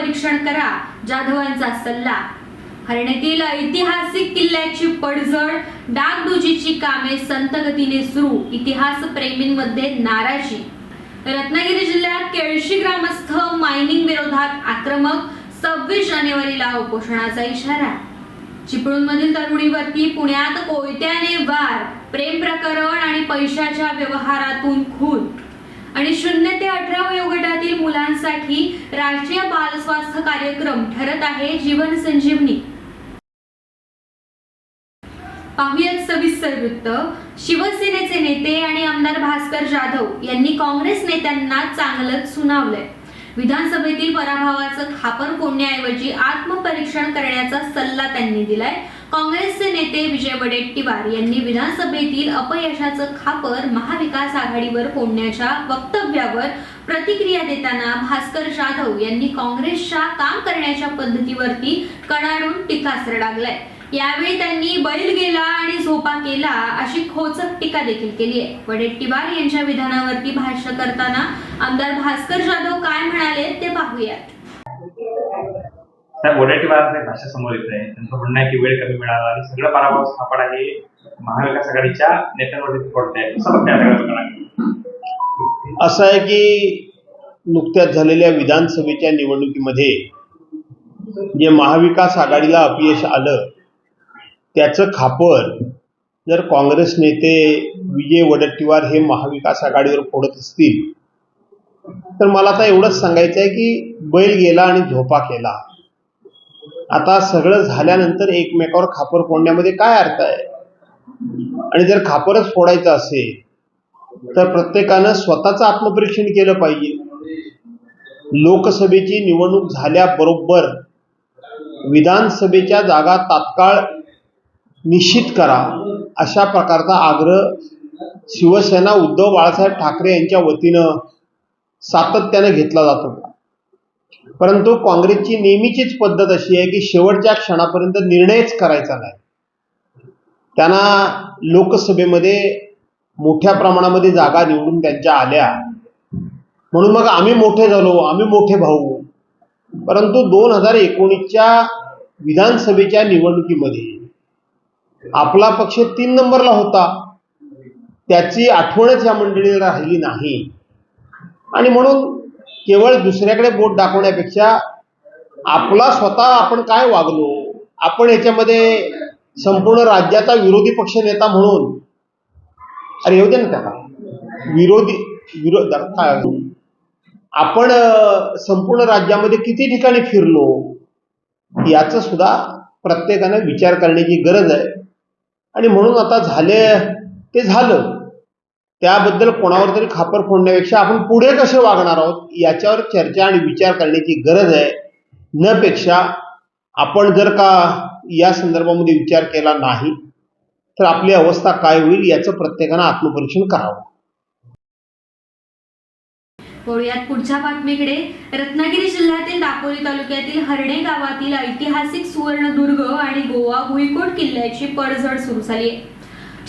परीक्षण करा जाधवांचा सल्ला. हरणेतील ऐतिहासिक किल्ल्याची पडझड डागडुजीची कामे संत गतीने सुरू इतिहास प्रेमींमध्ये नाराजी. रत्नागिरी जिल्ह्यात केळशी ग्रामस्थ मायनिंग विरोधात आक्रमक सव्वीस जानेवारीला उपोषणाचा इशारा. चिपळूणमधील तरुणीवरती पुण्यात कोयत्याने वार प्रेम प्रकरण आणि पैशाच्या व्यवहारातून खून. आणि शून्य ते अठरा वयोगटातील मुलांसाठी राष्ट्रीय बाल स्वास्थ्य कार्यक्रम ठरत आहे जीवन संजीवनी. पाहुयात सविस्तर वृत्त. शिवसेनेचे नेते आणि आमदार भास्कर जाधव यांनी काँग्रेस नेत्यांना चांगलंच सुनावलंय. विधानसभेतील पराभवाचं खापर फोडण्याऐवजी आत्मपरीक्षण करण्याचा सल्ला त्यांनी दिलाय. काँग्रेसचे नेते विजय वडेट्टीवार यांनी विधानसभेतील अपयशाचं खापर महाविकास आघाडीवर फोडण्याच्या वक्तव्यावर प्रतिक्रिया देताना भास्कर जाधव यांनी काँग्रेसच्या काम करण्याच्या पद्धतीवरती कडाडून टीकास्त्र लागलाय यावेळी त्यांनी बैल गेला आणि झोपा केला अशी खोचक टीका देखील केली आहे. वडेट्टीवार यांच्या विधानावरती भाष्य करताना आमदार भास्कर जाधव काय म्हणाले ते पाहूयात. त्या वडाटीवारांचे भाषा समोर येत आहे त्यांचं म्हणणं आहे की वेळ कमी मिळाला आणि सगळं पराभव सापडा हे महाविकास आघाडीच्या नेत्यांवरती पडते असं असं आहे की नुकत्याच झालेल्या विधानसभेच्या निवडणुकीमध्ये जे महाविकास आघाडीला अपयश आलं त्याचं खापर जर काँग्रेस नेते विजय वडट्टीवार हे महाविकास आघाडीवर फोडत असतील तर मला आता एवढंच सांगायचं आहे की बैल गेला आणि झोपा केला. आता सगळं झाल्यानंतर एकमेकावर खापर फोडण्यामध्ये काय अर्थ आहे? आणि जर खापरच फोडायचं असेल तर प्रत्येकानं स्वतःचं आत्मपरीक्षण केलं पाहिजे. लोकसभेची निवडणूक झाल्याबरोबर विधानसभेच्या जागा तात्काळ निश्चित करा अशा प्रकारचा आग्रह शिवसेना उद्धव बाळासाहेब ठाकरे यांच्या वतीनं सातत्यानं घेतला जात. होता परंतु काँग्रेसची नेहमीचीच पद्धत अशी आहे की शेवटच्या क्षणापर्यंत निर्णयच करायचा नाही. त्यांना लोकसभेमध्ये मोठ्या प्रमाणामध्ये जागा निवडून त्यांच्या आल्या. म्हणून मग आम्ही मोठे झालो आम्ही मोठे भाऊ. परंतु दोन हजार एकोणीसच्या विधानसभेच्या निवडणुकीमध्ये आपला पक्ष तीन नंबरला होता. त्याची आठवणच या मंडळीला राहिली नाही. आणि म्हणून केवळ दुसऱ्याकडे बोट दाखवण्यापेक्षा आपला स्वतः आपण काय वागलो? आपण याच्यामध्ये संपूर्ण राज्याचा विरोधी पक्ष नेता म्हणून. अरे येऊ दे ना त्याला. विरोधी विरोध आपण संपूर्ण राज्यामध्ये किती ठिकाणी फिरलो? याचा सुद्धा प्रत्येकानं विचार करण्याची गरज आहे. आणि म्हणून आता झाले ते झालं. त्याबद्दल कोणावर तरी खापर फोडण्यापेक्षा आपण पुढे कसे वागणार आहोत याच्यावर चर्चा आणि विचार करण्याची गरज आहे. न पेक्षा आपण जर का या संदर्भामध्ये विचार केला नाही तर आपली अवस्था काय होईल याचं प्रत्येकानं आत्मपरीक्षण करावं. वळूयात पुढच्या बातमीकडे. रत्नागिरी जिल्ह्यातील दापोली तालुक्यातील हर्णे गावातील ऐतिहासिक सुवर्णदुर्ग आणि गोवा भुईकोट किल्ल्याची पडझड सुरू झाली आहे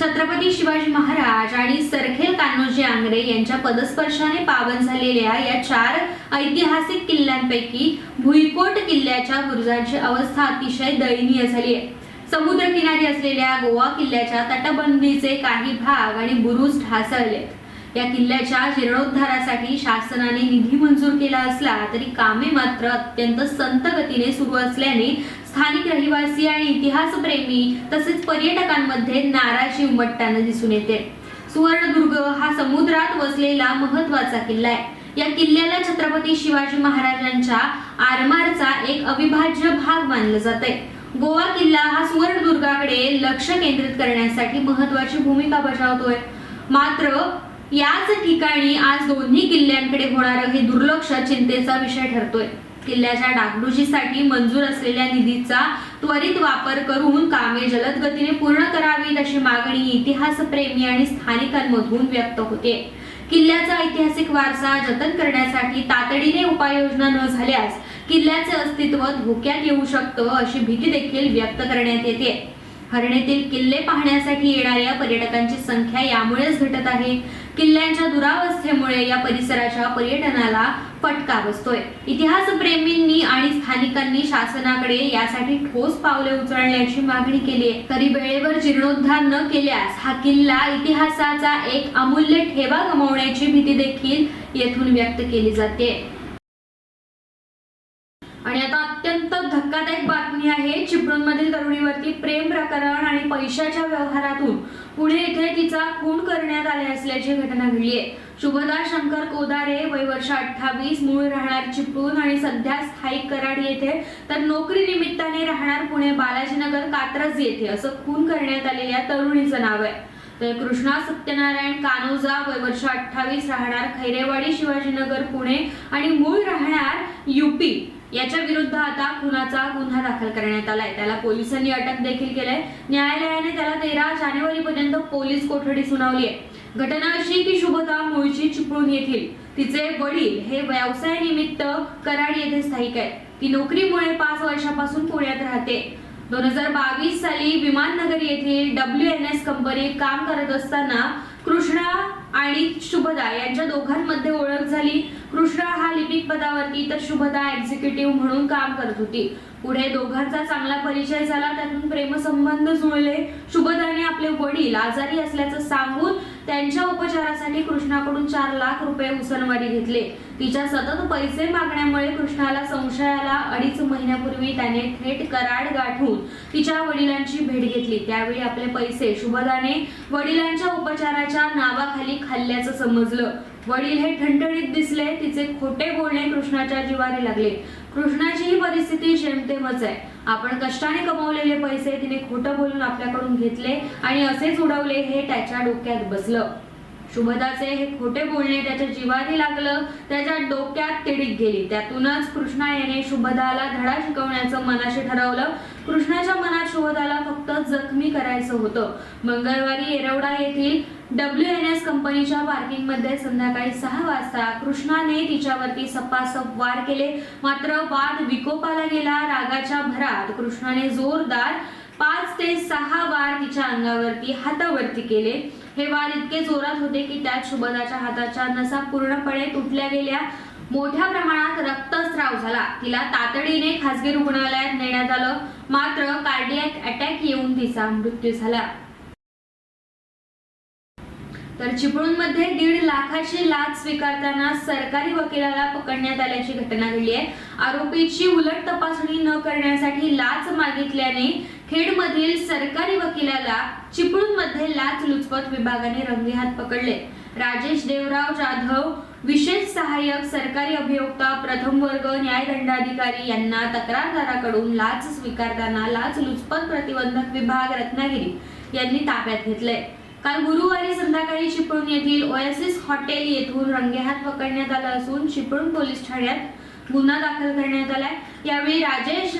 छत्रपती शिवाजी महाराज आणि सरखेल कान्होजी आंग्रे यांच्या पदस्पर्शाने पावन झालेल्या या चार ऐतिहासिक किल्ल्यांपैकी भुईकोट किल्ल्याच्या बुरुजांची अवस्था अतिशय दयनीय झाली आहे. समुद्रकिनारी असलेल्या गोवा किल्ल्याच्या तटबंदीचे काही भाग आणि बुरुज ढासळले या किल्ल्याच्या जीर्णोद्धारासाठी शासनाने निधी मंजूर केला असला तरी कामे मात्र अत्यंत संत गतीने सुरू असल्याने स्थानिक रहिवासी आणि इतिहासप्रेमी तसेच पर्यटकांमध्ये नाराजी उमटताना दिसून येते. सुवर्णदुर्ग हा समुद्रात वसलेला महत्त्वाचा किल्ला आहे. या किल्ल्याला छत्रपती शिवाजी महाराजांच्या आरमारचा एक अविभाज्य भाग मानलं जात गोवा किल्ला हा सुवर्णदुर्गाकडे लक्ष केंद्रित करण्यासाठी महत्वाची भूमिका बजावतोय. मात्र याच ठिकाणी आज दोन्ही किल्ल्यांकडे होणारं हे दुर्लक्ष चिंतेचा विषय ठरतोय. किल्ल्याच्या डागडुजीसाठी मंजूर असलेल्या निधीचा त्वरित वापर करून कामे जलद गतीने पूर्ण करावीत अशी मागणी इतिहासप्रेमी आणि स्थानिकांमधून व्यक्त होते. किल्ल्याचा ऐतिहासिक वारसा जतन करण्यासाठी तातडीने उपाययोजना न झाल्यास किल्ल्याचे अस्तित्व धोक्यात येऊ शकतं अशी भीती देखील व्यक्त करण्यात येते. हरणेतील किल्ले पाहण्यासाठी येणाऱ्या पर्यटकांची संख्या यामुळेच घटत आहे. किल्ल्यांच्या दुरावस्थेमुळे या परिसराच्या पर्यटनाला फटका बसतोय. इतिहास प्रेमींनी आणि स्थानिकांनी शासनाकडे यासाठी ठोस पावले उचलण्याची मागणी केली आहे. तरी वेळेवर जीर्णोद्धार न केल्यास हा किल्ला इतिहासाचा एक अमूल्य ठेवा गमावण्याची भीती देखील येथून व्यक्त केली जाते. आणि आता अत्यंत धक्कादायक बातमी आहे चिपळूण मधील तरुणीवरती प्रेम प्रकरण आणि पैशाच्या व्यवहारातून पुणे येथे तिचा खून करण्यात आले असल्याची घटना घडली आहे. शुभदा शंकर कोदारे वय वर्ष अठ्ठावीस मूळ राहणार चिपळूण आणि सध्या स्थायिक कराड येथे तर नोकरी निमित्ताने राहणार पुणे बालाजीनगर कात्रज येथे असं खून करण्यात आलेल्या तरुणीचं नाव आहे. तर कृष्णा सत्यनारायण कानोजा वय वर्ष अठ्ठावीस राहणार खैरेवाडी शिवाजीनगर पुणे आणि मूळ राहणार युपी याच्या विरुद्ध आता खुनाचा गुन्हा दाखल करण्यात आलाय. त्याला पोलिसांनी अटक देखील केलंय. न्यायालयाने त्याला तेरा जानेवारी पर्यंत पोलीस कोठडी सुनावली आहे. घटना अशी की शुभदा मुळची चिपळूण येथील. तिचे वडील हे व्यवसायानिमित्त कराड येथे स्थायिक आहेत. ती नोकरीमुळे पाच वर्षापासून पुण्यात राहते. दोन हजार बावीस साली विमाननगर येथील डब्ल्यू एन एस कंपनीत काम करत असताना कृष्णा आणि शुभदा यांच्या दोघांमध्ये ओळख झाली. कृष्णा हा लिपिक पदावरती तर शुभदा एक्झिक्युटिव्ह म्हणून काम करत होती. पुढे दोघांचा चांगला परिचय झाला त्यातून प्रेमसंबंध जुळले. शुभदाने आपले वडील आजारी असल्याचं सांगून त्यांच्या उपचारासाठी कृष्णाकडून चार लाख रुपये उसनवारी घेतले. तिच्या सतत पैसे मागण्यामुळे कृष्णाला संशयाला अडीच महिन्यापूर्वी त्याने थेट कराड गाठून तिच्या वडिलांची भेट घेतली. त्यावेळी आपले पैसे शुभदाने वडिलांच्या उपचाराच्या नावाखाली खाल्ल्याचं समजलं. वडील हे ठणठणीत दिसले तिचे खोटे बोलणे कृष्णाच्या जिवारी लागले. कृष्णाची ही परिस्थिती जेमतेमच आहे. आपण कष्टाने कमवलेले पैसे तिने खोटं बोलून आपल्याकडून घेतले आणि असेच उडवले हे त्याच्या डोक्यात बसलं. शुभदाचे हे खोटे बोलणे त्याच्या जीवाने लागलं त्याच्या डोक्यात तिडीक गेली. त्यातूनच कृष्णा याने शुभदाला धडा शिकवण्याचं मनाशी ठरवलं. कृष्णाच्या मनात शोधाला फक्त जखमी करायचं होतं. मंगळवारी येरवडा येथील डब्ल्यू एन एस कंपनीच्या पार्किंगमध्ये संध्याकाळी सहा वाजता कृष्णाने तिच्यावरती सपासप वार केले. मात्र वाद विकोपाला गेला. रागाच्या भरात कृष्णाने जोरदार पाच ते सहा वार तिच्या अंगावरती हातावरती केले. हे वार इतके जोरात होते की त्यात शुभदाच्या हाताच्या नसा पूर्णपणे तुटल्या गेल्या. मोठ्या प्रमाणात रक्तस्राव झाला. तिला तातडीने खासगी रुग्णालयात नेण्यात आलं. मात्र कार्डियक अटॅक येऊन तिचा मृत्यू झाला. तर चिपळूणमध्ये दीड लाखाची लाच स्वीकारताना सरकारी वकिलाला पकडण्यात आल्याची घटना घडली आहे. आरोपीची उलट तपासणी न करण्यासाठी लाच मागितल्याने खेडमधील सरकारी वकिलाला चिपळूणमध्ये लाच लुचपत विभागाने रंगेहात पकडले. राजेश देवराव जाधव विशेष सहाय्यक सरकारी अभियोक्ता प्रथम वर्ग न्यायदंडाधिकारी यांना तक्रारदाराकडून लाच स्वीकारताना लाच लुचपत प्रतिबंधक विभाग रत्नागिरी यांनी ताब्यात घेतलंय. काल गुरुवारी संध्याकाळी चिपळूण येथील ओएसिस हॉटेल येथून रंगेहात पकडण्यात आलं असून चिपळूण पोलीस ठाण्यात गुन्हा दाखल करण्यात आलाय. यावेळी राजेश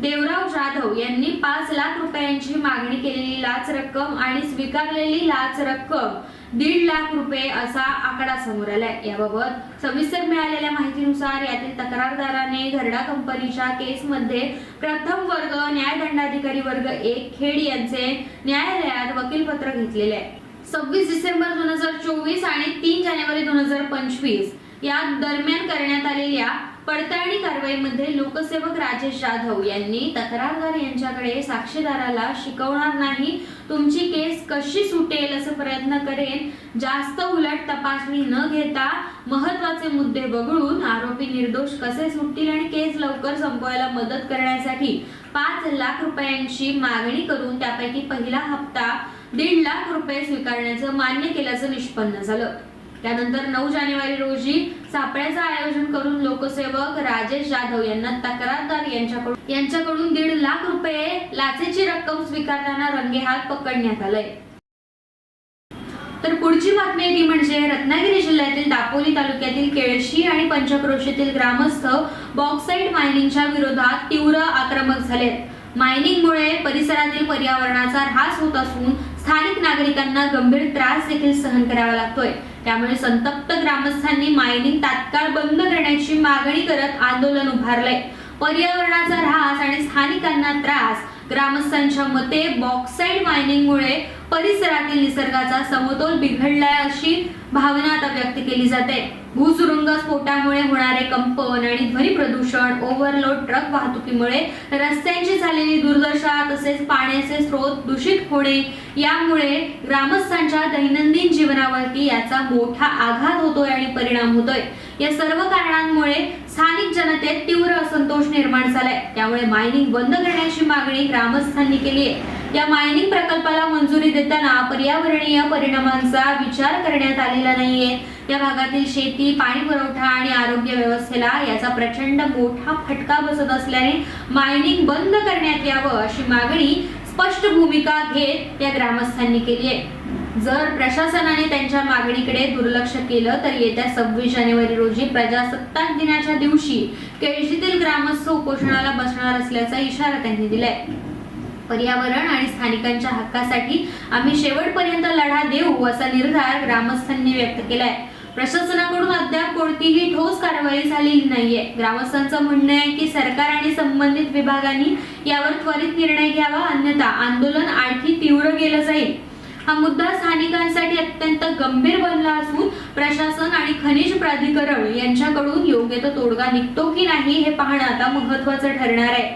देवराव जाधव यांनी पाच लाख रुपयांची मागणी केलेली लाच रक्कम आणि स्वीकारलेली लाच रक्कम दीड लाख रुपये असा आकडा समोर आलाय. याबाबत सविस्तर मिळालेल्या माहितीनुसार यातील तक्रारदाराने घरडा कंपनीच्या केसमध्ये प्रथम वर्ग न्यायदंडाधिकारी वर्ग एक खेड यांचे न्यायालयात वकीलपत्र घेतलेले आहे. सव्वीस डिसेंबर दोन हजार चोवीस आणि तीन जानेवारी दोन हजार पंचवीस या दरम्यान करण्यात आलेल्या पडताळणी कारवाईमध्ये लोकसेवक राजेश जाधव यांनी तक्रारदार यांच्याकडे साक्षीदाराला शिकवणार नाही तुमची केस कशी सुटेल असं प्रयत्न करेन जास्त उलट तपासणी न घेता महत्त्वाचे मुद्दे वगळून आरोपी निर्दोष कसे सुटतील आणि केस लवकर संपवायला मदत करण्यासाठी पाच लाख रुपयांची मागणी करून त्यापैकी पहिला हप्ता दीड लाख रुपये स्वीकारण्याचं मान्य केल्याचं निष्पन्न झालं. त्यानंतर नऊ जानेवारी रोजी सापळ्याचं आयोजन करून लोकसेवक राजेश जाधव यांना तक्रारदार यांच्याकडून यांच्याकडून दीड लाख रुपये लाचेची रक्कम स्वीकारताना रंगेहात पकडण्यात आलंय. तर पुढची बातमी ती म्हणजे रत्नागिरी जिल्ह्यातील दापोली तालुक्यातील केळशी आणि पंचक्रोशीतील ग्रामस्थ बॉक्साईट मायनिंगच्या विरोधात तीव्र आक्रमक झालेत. मायनिंगमुळे परिसरातील पर्यावरणाचा ऱ्हास होत असून स्थानिक नागरिकांना गंभीर त्रास देखील सहन करावा लागतोय. त्यामुळे संतप्त ग्रामस्थांनी मायनिंग तात्काळ बंद करण्याची मागणी करत आंदोलन उभारलंय. पर्यावरणाचा ऱ्हास आणि स्थानिकांना त्रास ग्रामस्थांच्या मते बॉक्साईड मायनिंगमुळे परिसरातील निसर्गाचा समतोल बिघडलाय अशी भावना आता व्यक्त केली जाते. भूसुरुंग स्फोटामुळे होणारे कंपन आणि ध्वनी प्रदूषण ओव्हरलोड ट्रक वाहतुकीमुळे रस्त्यांची झालेली दुर्दशा तसेच पाण्याचे स्रोत दूषित होणे यामुळे ग्रामस्थांच्या दैनंदिन जीवनावरती याचा मोठा आघात होतोय आणि परिणाम होतोय. या सर्व कारणांमुळे स्थानिक जनतेत तीव्र असंतोष निर्माण झालाय. त्यामुळे मायनिंग बंद करण्याची मागणी ग्रामस्थांनी केली आहे. या मायनिंग प्रकल्पाला मंजुरी देताना पर्यावरणीय परिणामांचा विचार करण्यात आलेला नाहीये. या भागातील शेती पाणी पुरवठा आणि आरोग्य व्यवस्थेला याचा प्रचंड मोठा फटका बसत असल्याने मायनिंग बंद करण्यात यावं अशी मागणी स्पष्ट भूमिका घेत या ग्रामस्थांनी केली आहे. जर प्रशासनाने त्यांच्या मागणीकडे दुर्लक्ष केलं तर येत्या सव्वीस जानेवारी रोजी प्रजासत्ताक दिनाच्या दिवशी केळशीतील ग्रामस्थ उपोषणाला बसणार असल्याचा इशारा त्यांनी दिलाय. पर्यावरण आणि स्थानिकांच्या हक्कासाठी आम्ही शेवटपर्यंत लढा देऊ असा निर्धार ग्रामस्थांनी व्यक्त केलाय. प्रशासनाकडून अद्याप कोणतीही ठोस कारवाई झालेली नाहीये. ग्रामस्थांचं म्हणणं आहे की सरकार आणि संबंधित विभागांनी यावर त्वरित निर्णय घ्यावा अन्यथा आंदोलन आणखी तीव्र केलं जाईल. हा मुद्दा स्थानिकांसाठी अत्यंत गंभीर बनला असून प्रशासन आणि खनिज प्राधिकरण यांच्याकडून योग्य तो तोडगा निघतो की नाही हे पाहणं आता महत्वाचं ठरणार आहे.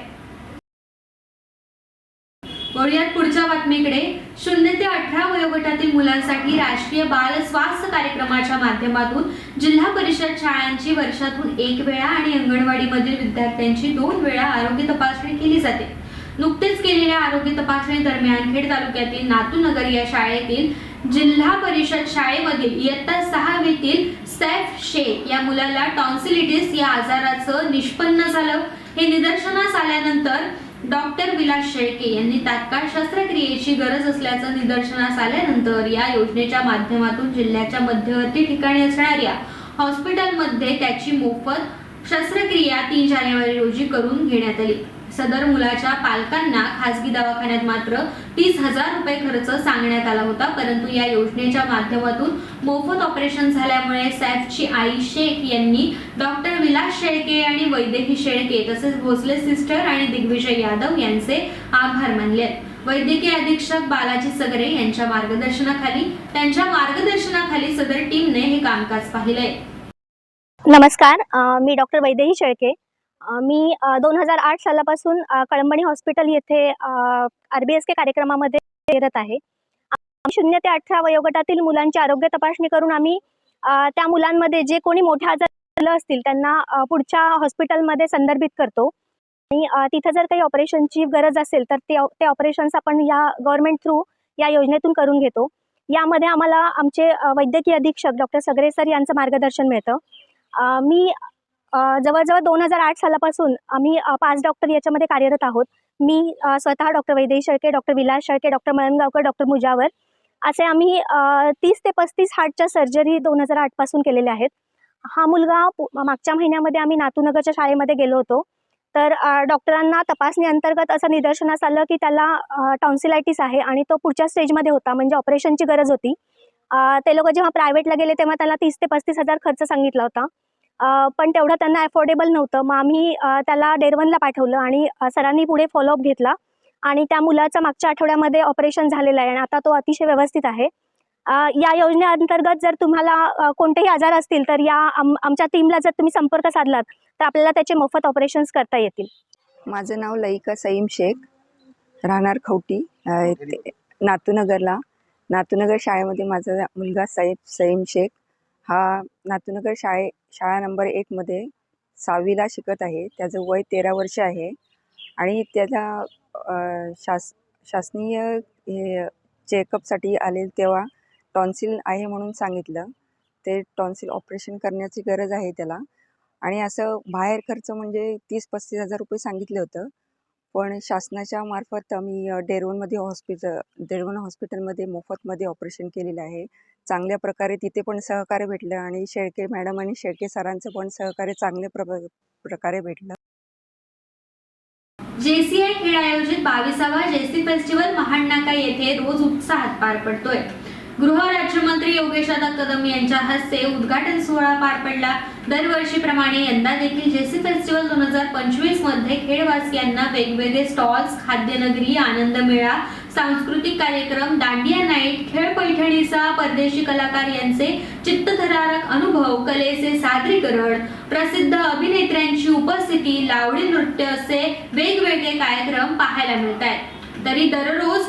वळूयात पुढच्या बातमीकडे. शून्य ते अठरा वयोगटातील मुलांसाठी राष्ट्रीय बाल स्वास्थ्य कार्यक्रमाच्या माध्यमातून जिल्हा परिषद शाळांची वर्षातून एक वेळा आणि अंगणवाडीमधील विद्यार्थ्यांची दोन वेळा आरोग्य तपासणी केली जाते. नुकतेच केलेल्या आरोग्य तपासणी दरम्यान खेड तालुक्यातील नातूनगर या शाळेतील जिल्हा परिषद शाळेमधील इयत्ता सहावीतील सैफ शेख या मुलाला टॉन्सिलिटिस या आजाराचं निष्पन्न झालं. हे निदर्शनास आल्यानंतर डॉक्टर विलास शेळके यांनी तात्काळ शस्त्रक्रियेची गरज असल्याचं निदर्शनास आल्यानंतर या योजनेच्या माध्यमातून जिल्ह्याच्या मध्यवर्ती ठिकाणी असणाऱ्या हॉस्पिटलमध्ये त्याची मोफत शस्त्रक्रिया तीन जानेवारी रोजी करून घेण्यात आली. सदर मुलाच्या पालकांना खासगी दवाखान्यात मात्र तीस हजार रुपये खर्च सांगण्यात आला होता. परंतु या योजनेच्या माध्यमातून मोफत ऑपरेशन झाल्यामुळे सैफची आई शेख यांनी डॉक्टर विलास शेळके आणि वैद्यकी शेळके तसेच भोसले सिस्टर आणि दिग्विजय यादव यांचे आभार मानले वैद्यकीय अधीक्षक बालाजी सगरे यांच्या मार्गदर्शनाखाली त्यांच्या मार्गदर्शनाखाली सदर टीमने हे कामकाज पाहिले नमस्कार मी डॉक्टर वैद्यही शेळके. मी दोन हजार आठ सालापासून कळंबणी हॉस्पिटल येथे आर बी एस के कार्यक्रमामध्ये कार्यरत आहे. शून्य ते अठरा वयोगटातील मुलांची आरोग्य तपासणी करून आम्ही त्या मुलांमध्ये जे कोणी मोठे आजार असतील त्यांना पुढच्या हॉस्पिटलमध्ये संदर्भित करतो. आणि तिथं जर काही ऑपरेशनची गरज असेल तर ते ते ऑपरेशन्स आपण या गव्हर्नमेंट थ्रू या योजनेतून करून घेतो. यामध्ये आम्हाला आमचे वैद्यकीय अधीक्षक डॉक्टर सगरे सर यांचं मार्गदर्शन मिळतं. मी जवळजवळ दोन हजार आठ सालापासून आम्ही पाच डॉक्टर याच्यामध्ये कार्यरत आहोत. मी स्वतः doctor Vaidehi Shelke doctor Vilas Shelke doctor Malangaonkar doctor Mujawar असे आम्ही तीस ते पस्तीस हार्टच्या सर्जरी दोन हजार आठपासून केलेल्या आहेत. हा मुलगा पु- मागच्या महिन्यामध्ये आम्ही नातूनगरच्या शाळेमध्ये गेलो होतो. तर डॉक्टरांना तपासणी अंतर्गत असं निदर्शनास आलं की त्याला टॉन्सिलायटिस आहे आणि तो पुढच्या स्टेजमध्ये होता म्हणजे ऑपरेशनची गरज होती. ते लोक जेव्हा प्रायव्हेटला गेले तेव्हा त्याला तीस ते पस्तीस हजार खर्च सांगितला होता. पण तेवढं त्यांना अफोर्डेबल नव्हतं. मग आम्ही त्याला डेरवनला पाठवलं आणि सरांनी पुढे फॉलोअप घेतला. आणि त्या मुलाचं मागच्या आठवड्यामध्ये ऑपरेशन झालेलं आहे आणि आता तो अतिशय व्यवस्थित आहे. या योजनेअंतर्गत जर तुम्हाला कोणतेही आजार असतील तर या आम आमच्या टीमला जर तुम्ही संपर्क साधलात तर आपल्याला त्याचे मोफत ऑपरेशन्स करता येतील. माझं नाव लईका सईम शेख. राहणार खवटी नातूनगरला. नातूनगर शाळेमध्ये माझा मुलगा सईब सईम शेख. हा नातूनगर शाळे शाळा नंबर एकमध्ये सहावीला शिकत आहे. त्याचं वय तेरा वर्ष आहे. आणि त्याला शास शासनीय हे चेकअपसाठी आले तेव्हा टॉन्सिल आहे म्हणून सांगितलं. ते टॉन्सिल ऑपरेशन करण्याची गरज आहे त्याला. आणि असं बाहेर खर्च म्हणजे तीस पस्तीस हजार रुपये सांगितलं होतं. पण शासनाच्या मार्फत आम्ही अ, डेरवनमध्ये हॉस्पिटल डेरवन हॉस्पिटलमध्ये मोफतमध्ये ऑपरेशन केलेलं आहे. चांगल्या प्रकारे तिथे पण सहकार्य भेटलं आणि शेळके मॅडम आणि शेळके सरांचं पण सहकार्य चांगल्या प्र प्रकारे भेटलं. जेसीआय खेळ आयोजित बावीसावा जेसी फेस्टिवल महाडनाका येथे रोज उत्साहात पार पडतोय. गृह राज्यमंत्री योगेश दादा कदम यांच्या हस्ते उद्घाटन सोहळा पार पडला. दरवर्षीप्रमाणे यंदा देखील जेसी फेस्टिवल दोन हजार पंचवीसमध्ये खेडवासियांना वेगवेगळे स्टॉल्स खाद्यनगरी आनंद मेळा सांस्कृतिक कार्यक्रम दांडिया नाईट खेळ पैठणीचा परदेशी कलाकार यांचे चित्तथरारक अनुभव कलेचे सादरीकरण प्रसिद्ध अभिनेत्र्यांची उपस्थिती लावणी नृत्य असे वेगवेगळे कार्यक्रम पाहायला मिळत आहेत तरी दररोज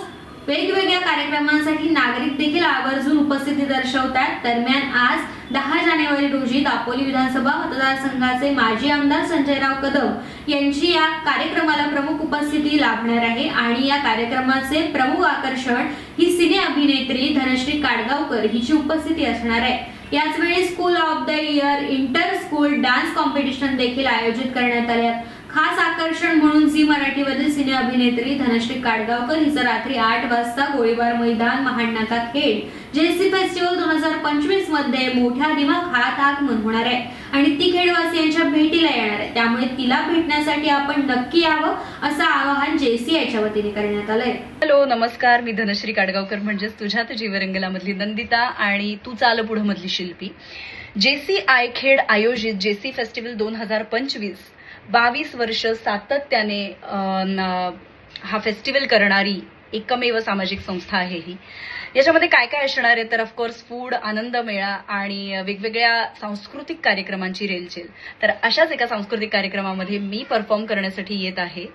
वेगवेगळ्या कार्यक्रमांसाठी नागरिक देखील आवर्जून उपस्थिती दर्शवतात दरम्यान आज दहा जानेवारी रोजी दापोली विधानसभा मतदारसंघाचे माजी आमदार संजयराव कदम यांची या कार्यक्रमाला प्रमुख उपस्थिती लाभणार आहे आणि या कार्यक्रमाचे प्रमुख आकर्षण ही सिने अभिनेत्री धनश्री काडगावकर हिची उपस्थिती असणार आहे याच वेळी school of the year inter school dance competition देखील आयोजित करण्यात आले आहेत. खास आकर्षण म्हणून झी मराठीवरील सिने अभिनेत्री धनश्री काडगावकर हिचा रात्री आठ वाजता गोळीबार मैदान महाडनाका खेड जेसी फेस्टिवल दोन हजार पंचवीसमध्ये मोठ्या दिमाखात आगमन होणार आहे. आणि ती खेडवासियांच्या भेटीला येणार आहे. त्यामुळे तिला भेटण्यासाठी आपण नक्की यावं असं आवाहन जेसीआयच्या वतीने करण्यात आलंय. हॅलो नमस्कार. मी धनश्री काडगावकर म्हणजेच तुझ्यात जीवरंगलामधली नंदिता आणि तू चाल पुढं मधली शिल्पी. जेसी आयखेड आयोजित जेसी फेस्टिवल दोन हजार पंचवीस बावीस वर्ष सातत्याने हा फेस्टिवल करणारी एकमेव सामाजिक संस्था आहे ही. याच्यामध्ये काय काय असणार आहे? तर ऑफकोर्स फूड आनंद मेळा आणि वेगवेगळ्या सांस्कृतिक कार्यक्रमांची रेलचेल. तर अशाच एका सांस्कृतिक कार्यक्रमामध्ये मी परफॉर्म करण्यासाठी येत आहे.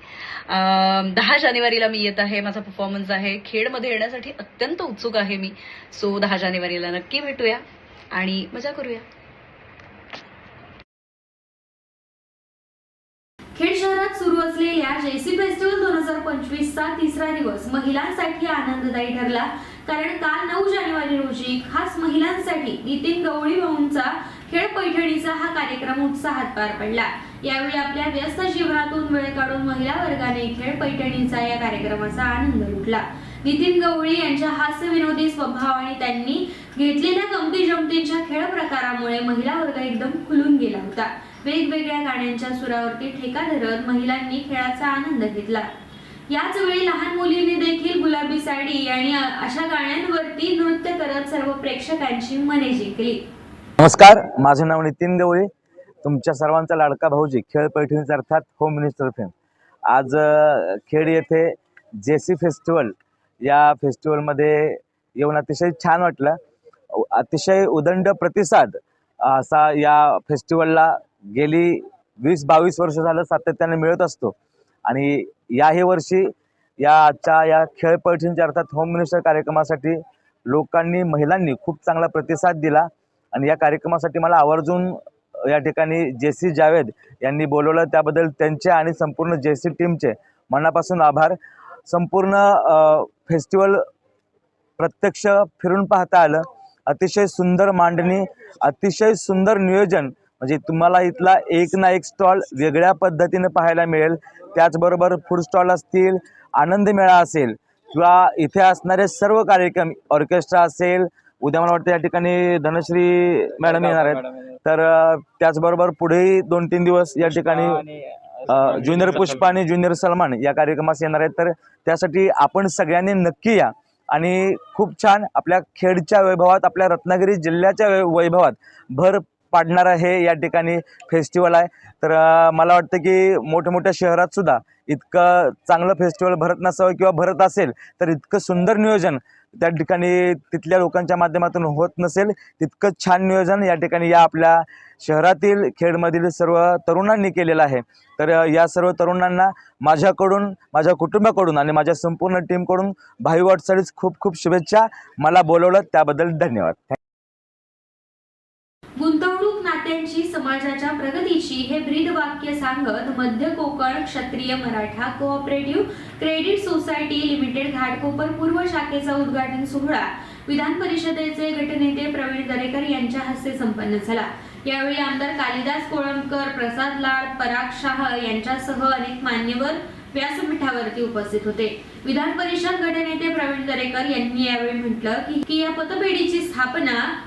दहा जानेवारीला मी येत आहे. माझा परफॉर्मन्स आहे. खेडमध्ये येण्यासाठी अत्यंत उत्सुक आहे मी. सो दहा जानेवारीला नक्की भेटूया आणि मजा करूया. खेड शहरात सुरू असलेल्या जेसी फेस्टिवल दोन हजार पंचवीसचा तिसरा दिवस महिलांसाठी आनंददायी ठरला. कारण काल नऊ जानेवारी रोजी खास महिलांसाठी नितीन गवळी भाऊंचा खेळ पैठणीचा हा कार्यक्रम उत्साहात पार पडला. यावेळी आपल्या व्यस्त जीवनातून वेळ काढून महिला वर्गाने खेळ पैठणीचा या कार्यक्रमाचा आनंद लुटला. नितीन गवळी यांच्या हास्य विनोदी स्वभाव आणि त्यांनी घेतलेल्या गमती जमतींच्या खेळ प्रकारामुळे महिला वर्ग एकदम खुलून गेला होता. वेगवेगळ्या गाण्यांच्या सुरावरती ठेका धरत महिलांनी खेळाचा आनंद घेतला. याच वेळी लहान मुलीने देखील गुलाबी साडी आणि अशा गाण्यांवरती नृत्य करत सर्व प्रेक्षकांची मने जिंकली. नमस्कार माझे नाव नितीन गवळी तुमच्या सर्वांचा लाडका भाऊजी खेळ पैठणीचा अर्थात होम मिनिस्टर फेम आज खेड येथे जे सी फेस्टिवल या फेस्टिवलमध्ये येऊन अतिशय छान वाटलं. अतिशय उदंड प्रतिसाद असा या फेस्टिवलला गेली वीस बावीस वर्ष झालं सातत्याने मिळत असतो. आणि याही वर्षी या आजच्या या खेळपैठणीच्या अर्थात होम मिनिस्टर कार्यक्रमासाठी लोकांनी महिलांनी खूप चांगला प्रतिसाद दिला. आणि या कार्यक्रमासाठी मला आवर्जून या ठिकाणी जे सी जावेद यांनी बोलवलं. त्याबद्दल त्यांचे आणि संपूर्ण जे सी टीमचे मनापासून आभार. संपूर्ण फेस्टिवल प्रत्यक्ष फिरून पाहता आलं. अतिशय सुंदर मांडणी अतिशय सुंदर नियोजन म्हणजे तुम्हाला इथला एक ना एक स्टॉल वेगळ्या पद्धतीने पाहायला मिळेल. त्याचबरोबर फूड स्टॉल असतील आनंद मेळा असेल किंवा इथे असणारे सर्व कार्यक्रम ऑर्केस्ट्रा असेल उद्या मला वाटतं या ठिकाणी धनश्री मॅडम येणार आहेत. तर त्याचबरोबर पुढेही दोन तीन दिवस या ठिकाणी ज्युनियर पुष्पा आणि ज्युनियर सलमान या कार्यक्रमास येणार आहेत. तर त्यासाठी आपण सगळ्यांनी नक्की या. आणि खूप छान आपल्या खेडच्या वैभवात आपल्या रत्नागिरी जिल्ह्याच्या वै वैभवात भर पाडणारं हे या ठिकाणी फेस्टिवल आहे. तर मला वाटतं की मोठ्या शहरात सुद्धा इतकं चांगलं फेस्टिवल भरत नसावं किंवा भरत असेल तर इतकं सुंदर नियोजन त्या ठिकाणी तिथल्या लोकांच्या माध्यमातून होत नसेल तितकं छान नियोजन या ठिकाणी या आपल्या शहरातील खेडमधील सर्व तरुणांनी केलेलं आहे. तर या सर्व तरुणांना माझ्याकडून माझ्या कुटुंबाकडून आणि माझ्या संपूर्ण टीमकडून भाई वाटचालीस खूप खूप शुभेच्छा. मला बोलवलं त्याबद्दल धन्यवाद. हे ब्रीद वाक्य सांगत Madhya Kokan Kshatriya Maratha cooperative credit society limited Ghatkopar पूर्व शाखेचा उद्घाटन सोहळा. विधान परिषदेचे गटनेते प्रवीण दरेकर यांच्या हस्ते संपन्न झाला. यावेळी आमदार कालिदास कोळंबकर प्रसाद लाड पराग शाह यांच्यासह अनेक मान्यवर व्यासपीठावरती उपस्थित होते. विधान परिषद गटनेते प्रवीण दरेकर यांनी यावेळी म्हटलं की- की या पतपेढीची स्थापना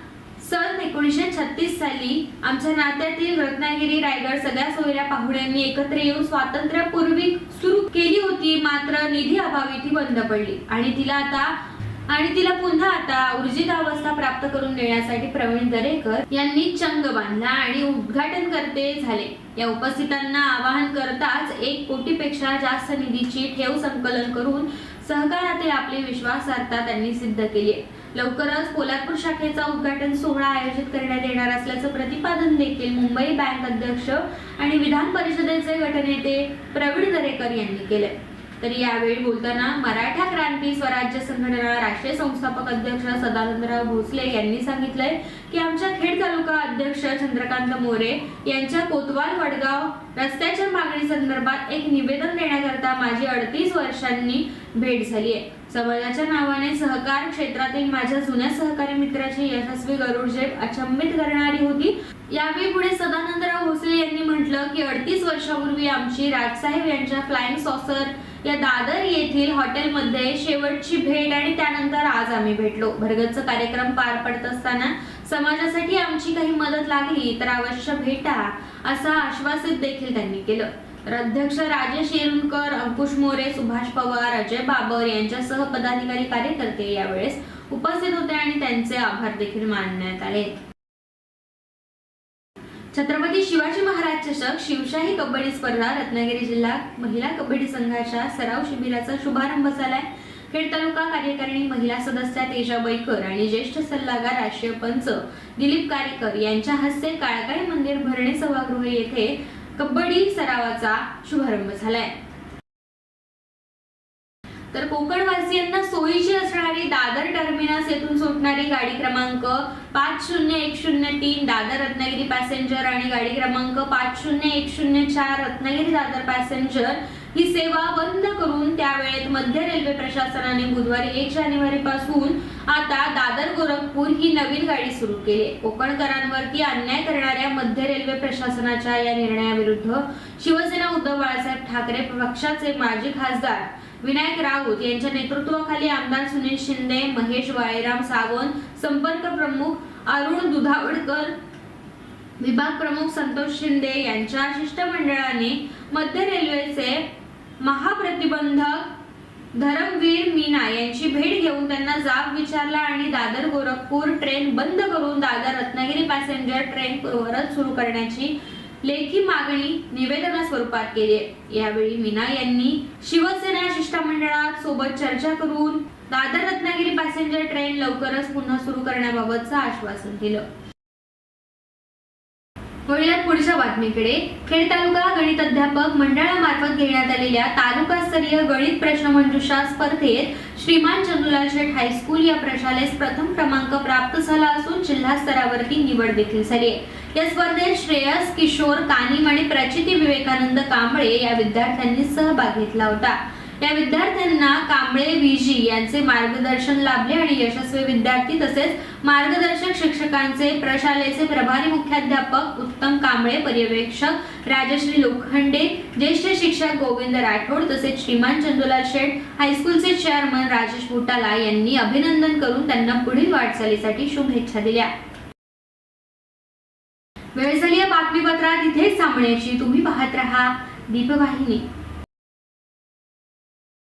सन एकोणीसशे छत्तीस साली आमच्या नात्यातील रत्नागिरी रायगड सगळ्या सोयऱ्या पाहुण्यांनी एकत्र येऊन स्वातंत्र्यापूर्वी सुरू केली होती मात्र निधी अभावी ती बंद पडली. आणि तिला आता आणि तिला पुन्हा आता ऊर्जित अवस्था प्राप्त करून देण्यासाठी प्रवीण दरेकर यांनी चंग बांधला आणि उद्घाटन करते झाले. या उपस्थितांना आवाहन करताच एक कोटीपेक्षा जास्त निधीची ठेव संकलन करून सहकारातील आपली विश्वासार्हता त्यांनी सिद्ध केली आहे. लवकरच पोलादपूर शाखेचा उद्घाटन सोहळा आयोजित करण्यात येणार असल्याचं प्रतिपादन देखील मुंबई बँक अध्यक्ष आणि विधान परिषदेचे गटनेते प्रवीण दरेकर यांनी केले तर यावेळी बोलताना मराठा क्रांती स्वराज्य संघटना राष्ट्रीय संस्थापक अध्यक्ष सदानंदराव भोसले यांनी सांगितलंय की आमच्या खेड तालुका अध्यक्ष चंद्रकांत मोरे यांच्या कोतवाल वडगाव रस्त्याच्या मागणी संदर्भात एक निवेदन देण्याकरता माझी अडतीस वर्षांनी भेट झाली आहे समाजाच्या नावाने सहकार क्षेत्रातील माझ्या जुन्या सहकारी मित्राची यशस्वी गरुड झेप अचंबित करणारी होती. यावेळी पुढे सदानंदराव भोसले यांनी म्हटलं की अडतीस वर्षापूर्वी आमची राजसाहेब यांच्या फ्लाइंग सॉसर या दादर येथील हॉटेलमध्ये शेवटची भेट आणि त्यानंतर आज आम्ही भेटलो. भरगतचा कार्यक्रम पार पडत असताना समाजासाठी आमची काही मदत लागली तर अवश्य भेटा असं आश्वासित देखील त्यांनी केलं. तर अध्यक्ष राजेश येरुणकर अंकुश मोरे सुभाष पवार अजय बाबर यांच्यासह पदाधिकारी कार्यकर्ते यावेळेस उपस्थित होते आणि त्यांचे आभार देखील मानण्यात आले. छत्रपती शिवाजी महाराज चषक शिवशाही कबड्डी स्पर्धा रत्नागिरी जिल्हा महिला कबड्डी संघाच्या सराव शिबिराचा शुभारंभ झालाय. खेड तालुका कार्यकारिणी महिला सदस्या तेजा बैकर आणि ज्येष्ठ सल्लागार राष्ट्रीय पंच दिलीप कारेकर यांच्या हस्ते काळकाई मंदिर भरणे सभागृह येथे कबड्डी सरावाचा शुभारंभ झालाय. तर कोकणवासियांना सोयीची असणारी दादर टर्मिनस येथून सुटणारी गाडी क्रमांक पाच शून्य एक शून्य तीन दादर रत्नागिरी पॅसेंजर आणि गाडी क्रमांक पाच शून्य एक शून्य चार रत्नागिरी दादर पॅसेंजर ही सेवा बंद करून त्यावेळेत मध्य रेल्वे प्रशासनाने बुधवारी एक जानेवारी पासून आता दादर गोरखपूर ही नवीन गाडी सुरू केली. कोकणकरांवरती अन्याय करणाऱ्या मध्य रेल्वे प्रशासनाच्या या निर्णयाविरुद्ध शिवसेना उद्धव बाळासाहेब ठाकरे पक्षाचे माजी खासदार विनायक राऊत यांच्या नेतृत्वाखाली आमदार सुनील शिंदे महेश वायराम सावंत संपर्क प्रमुख अरुण दुधावडकर विभाग प्रमुख संतोष शिंदे यांच्या शिष्टमंडळाने मध्य रेल्वेचे महाप्रतिबंधक धरमवीर मीना यांची भेट घेऊन त्यांना जाब विचारला आणि दादर गोरखपूर ट्रेन बंद करून दादर रत्नागिरी पॅसेंजर ट्रेन परत सुरू करण्याची लेखी मागणी निवेदना स्वरूपात केली यावेळी मीना यांनी शिवसेना शिष्टमंडळात सोबत चर्चा करून दादर रत्नागिरी पॅसेंजर ट्रेन लवकरच पुन्हा सुरू करण्याबाबतचं आश्वासन दिलं. वळूयात पुढच्या बातमीकडे. खेड तालुका गणित अध्यापक मंडळामार्फत घेण्यात आलेल्या तालुकास्तरीय गणित प्रश्नमंजुषा स्पर्धेत श्रीमान चंदुलाल शेठ हायस्कूल या प्रशालेस प्रथम क्रमांक प्राप्त झाला असून जिल्हा स्तरावरती निवड देखील झाली आहे. या स्पर्धेत श्रेयस किशोर कानिम आणि प्रचिती विवेकानंद कांबळे या विद्यार्थ्यांनी सहभाग घेतला होता. या विद्यार्थ्यांना कांबळे विजी यांचे मार्गदर्शन लाभले आणि यशस्वी विद्यार्थी तसेच मार्गदर्शक शिक्षकांचे प्रशालेचे प्रभारी मुख्याध्यापक उत्तम कांबळे पर्यवेक्षक राजश्री लोखंडे ज्येष्ठ शिक्षक गोविंद राठोड तसेच श्रीमान चंदुलाल शेठ हायस्कूलचे चेअरमन राजेश भुटाला यांनी अभिनंदन करून त्यांना पुढील वाटचालीसाठी शुभेच्छा दिल्या. वेळ झाली या बातमीपत्रात. इथेच थांबण्याची. तुम्ही पाहत राहा दीपवाहिनी.